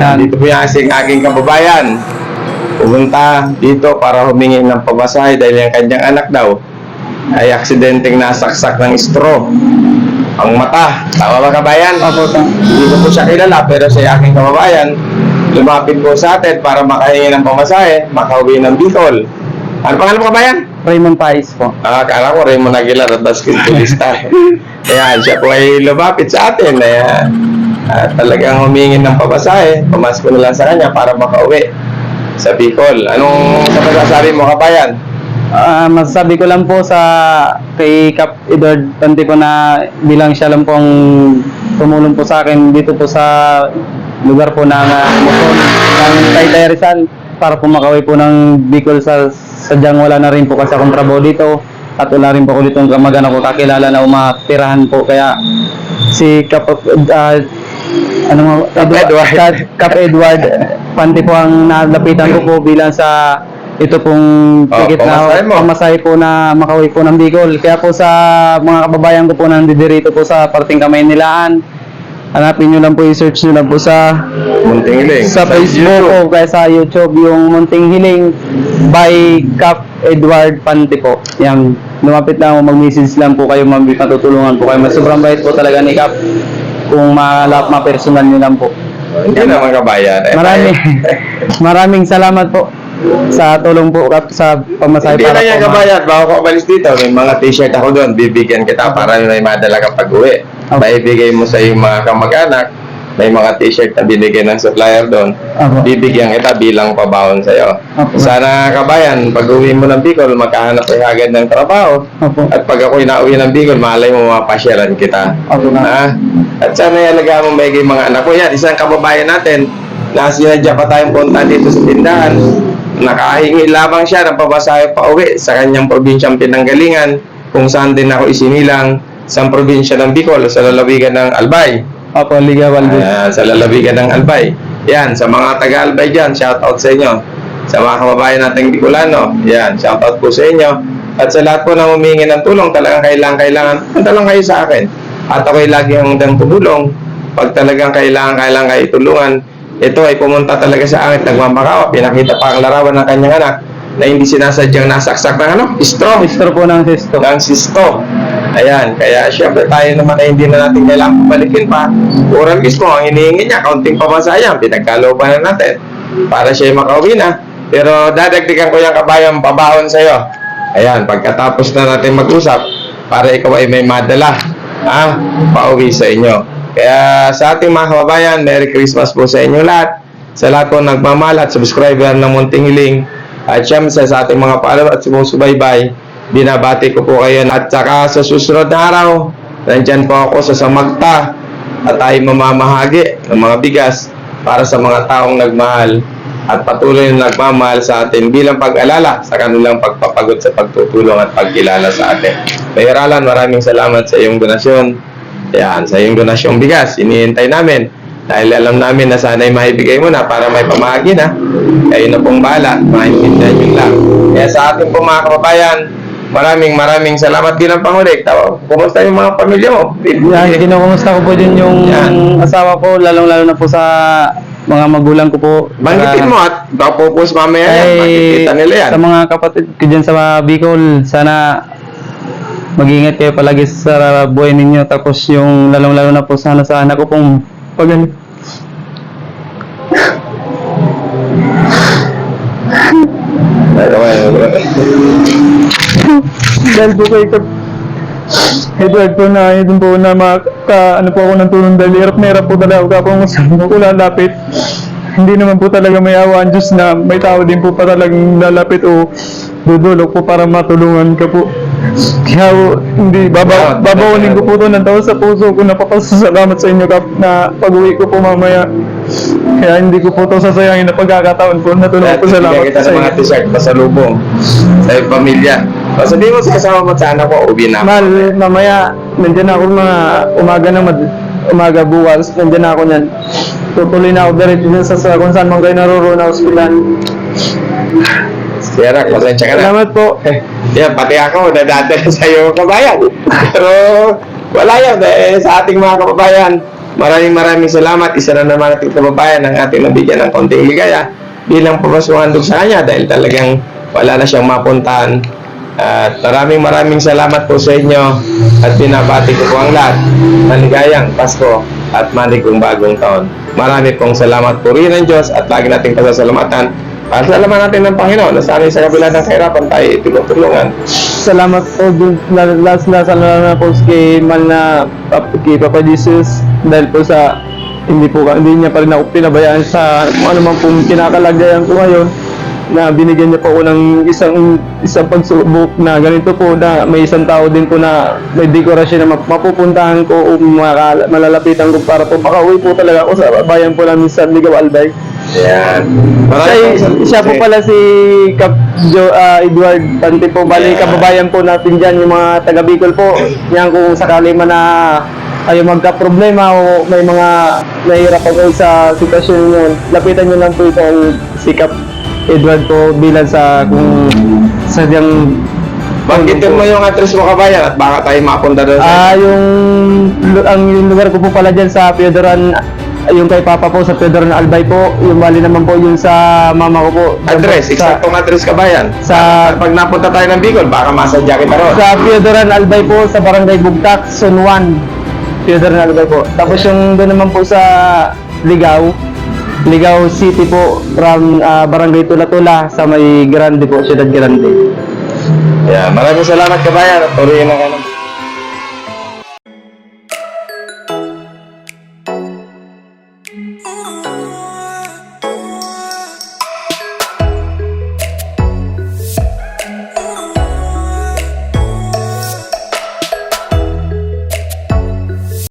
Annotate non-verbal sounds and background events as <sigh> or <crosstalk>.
Yan. Dito po yung aking, aking kababayan. Pumunta dito para humingi ng pamasahe dahil yung kanyang anak daw ay aksidenteng nasaksak ng straw. Ang mata. Tama ba kabayan? Opo, Hindi ko po siya kilala pero siya aking kababayan. Lumapit po sa atin para makahingi ng pamasahe, makauwi ng Bicol. Ano pangalan mo kabayan? Raymond Pais po. Ah, akala ko Raymond Aguilar at basketballista. Kaya <laughs> siya po ay lumapit sa atin. Kaya ah, talagang humingi ng pabasahe. Pamasko na lang sa kanya para makauwi sa Bicol. Anong sa masasabi mo, kabayan? Ah, masasabi ko lang po sa kay Cap Edward Pante po na bilang siya lang po ang tumulong po sa akin dito po sa lugar po ng uh, Luzon, ng Taytay Rizal para po makauwi po ng Bicol sa sadyang wala na rin po kasi akong trabaho dito at wala rin po ako dito ang kamag-anak ko kakilala na umatirahan po kaya si Cap ah, ano mo Cap Edward. Cap, Cap Edward Pante po ang nalapitan ko po bilang sa ito pong Oh, ticket pamasahe na pamasahe po na makauwi po ng Bicol. Kaya po sa mga kababayan ko po na nandidirito po sa parting kamay nilaan, hanapin nyo lang po, i-search nyo lang po sa Munting iling. sa Facebook o kaya sa YouTube yung Munting Hiling by Cap Edward Pante po. Yan, lumapit lang ako mag-message lang po kayo, matutulungan po kayo. Mas sobrang bait po talaga ni Cap kung malap ma-personal nyo lang po. Hindi naman kabayan. Eh, Maraming, eh, <laughs> maraming salamat po sa tulong po Cap sa pamasahe Hindi na para yan po ma- kabayan. Bago ka umalis dito, may mga t-shirt ako doon. Bibigyan kita para may madala kang pag-uwi. Okay. Maibigay mo sa iyong mga kamag-anak. May mga t-shirt na binigay ng supplier doon. Bibigyan kita bilang pabaon sa iyo. Opo. Sana kabayan, pag uwi mo ng Bicol, magkahanap kayo agad ng trabaho. Opo. At pag ako'y nauwi ng Bicol, malay mo mapasyalan kita. Opo na. Ha? At sana ialagaan mo maigi mga anak ko. Yan, isang kababayan natin na sinadya pa tayong punta dito sa tindahan. Nakahingi lamang siya ng pabasahe pa uwi sa kanyang probinsyang pinanggalingan kung saan din ako isinilang sa probinsya ng Bicol sa lalawigan ng Albay. Opo, Liga Valdez. Ayan, sa lalawigan ng Albay. Yan, sa mga taga-Albay dyan, shout out sa inyo. Sa mga kababayan nating Bicolano, yan, shout out po sa inyo. At sa lahat po na humingi ng tulong, talagang kailangan, kailangan, punta lang kayo sa akin. At ako'y lagi hanggang tumulong. Pag talagang kailangan, kailangan kayo tulungan, ito ay pumunta talaga sa akin, nagmamakawa, pinakita pa ang larawan ng kanyang anak na hindi sinasadyang nasaksak ng ano, straw Ministro po ng Sesto. ng sisto. Ayan, kaya syempre tayo naman ay hindi na natin kailangan pabalikin pa. Oral mismo, ang hinihingi niya, kaunting pamasayan, pinagkalooban na natin para siya makauwi na. Pero dadagdagan ko yung kabayang pabaon sa iyo. Ayan, pagkatapos na natin mag-usap, para ikaw ay may madala, ha, pauwi sa inyo. Kaya sa ating mga kababayan, Merry Christmas po sa inyo lahat. Sa lahat po nagmamahal at subscriber ng Munting Hiling. At syempre sa ating mga follower at sumusubaybay, binabati ko po kayo. At saka sa susunod na araw, nandyan po ako sa Samagta at tayo mamamahagi ng mga bigas para sa mga taong nagmahal at patuloy na nagmamahal sa atin bilang pag-alala sa kanilang pagpapagod sa pagtutulong at pagkilala sa atin. Mayroon maraming salamat sa iyong donasyon. Yan, sa iyong donasyong bigas, inihintay namin. Dahil alam namin na sana'y maibigay mo na para may pamahagi na. Kayo na pong bahala, maintindihan nyo lang. Kaya sa ating pong mga kababayan, maraming maraming salamat din ang pangulik. Tawa, kumusta yung mga pamilya mo? Yan, kinukumusta ko po din yung Yan. asawa ko, lalong-lalo na po sa mga magulang ko po. Banggitin mo at papupos mamaya yan. Ay, Makikita nila yan. Sa mga kapatid ko dyan sa Bicol, sana mag-ingat kayo palagi sa buhay ninyo. Tapos yung lalong-lalo na po sana sa anak ko pong pag <laughs> Ay, okay, okay. Dahil po kay Kap Edward po na yun po na maka, ano po ako ng tulong dahil hirap na hirap po talaga ako kung saan ko lalapit. Hindi naman po talaga may awa ang Diyos na may tao din po pa talagang lalapit o dudulog po para matulungan ka po. Kaya po, hindi, baba, babawalin ko po to ng tao sa puso ko. Napapasasalamat sa inyo Kap na pag-uwi ko po mamaya. Kaya hindi ko po to sasayangin na pagkakataon po. Natulungan At po salamat bigyan kita sa mga inyo. t-shirt pasalubong sa pamilya. O, sabihin mo sa kasama mo sa anak ko, uwi na. Mal, mamaya, nandiyan ako mga umaga na mad umaga bukas, nandiyan ako niyan. Tutuloy na ako diretso dun sa, sa kung saan man kayo naroon na ospital. Sierra, pasensya ka na. Salamat po. Eh, <laughs> yan, pati ako, nadadala <laughs> sa iyo kabayan. Pero wala yan, eh, sa ating mga kababayan, maraming maraming salamat. Isa na naman ating kababayan ang ating nabigyan ng konting ligaya bilang pamasuhandog sa kanya dahil talagang wala na siyang mapuntahan. At maraming maraming salamat po sa inyo at binabati ko po ang lahat. Maligayang Pasko at maligong bagong taon. Marami pong salamat po rin ng Diyos at lagi nating pasasalamatan. Pasalamat natin ng Panginoon na sana sa kabila ng kahirapan tayo tinutulungan. Salamat po dun, last na salamat po kay man na pap- kay Papa Jesus dahil po sa hindi po hindi niya pa rin ako pinabayaan sa ano man pong kinakalagayan ko ngayon na binigyan niya po ako ng isang isang pagsubok na ganito po na may isang tao din po na may dekorasyon na map- mapupuntahan ko o makala- malalapitan ko para po makauwi po talaga ako sa bayan po namin sa Ligaw Albay. Yan. Siya, siya po pala si Cap Jo, ah, Edward Pante po. Bali, Yeah. kababayan po natin dyan, yung mga taga Bicol po. Yan kung sakali man na kayo magka-problema o may mga nahihirap po sa sitwasyon nyo, lapitan nyo lang po itong si Cap Edward po bilang sa kung sadyang Banggitin mo yung address mo kabayan at baka tayo mapunta doon. Ah, yung ang yung lugar ko po pala diyan sa Piodoran yung kay Papa po sa Piodoran Albay po, yung bali naman po yung sa mama ko po. address, sa, eksaktong address kabayan. sa Pag napunta tayo ng Bicol, baka masadya kita ron. sa Piodoran Albay po sa Barangay Bugtak, Zone 1. Piodoran Albay po. Tapos yung doon naman po sa Ligaw, Ligaw City po from ah, Barangay Tula-Tula sa may Grande po, Ciudad Grande. Yeah, maraming salamat kabayan tuloy na kayo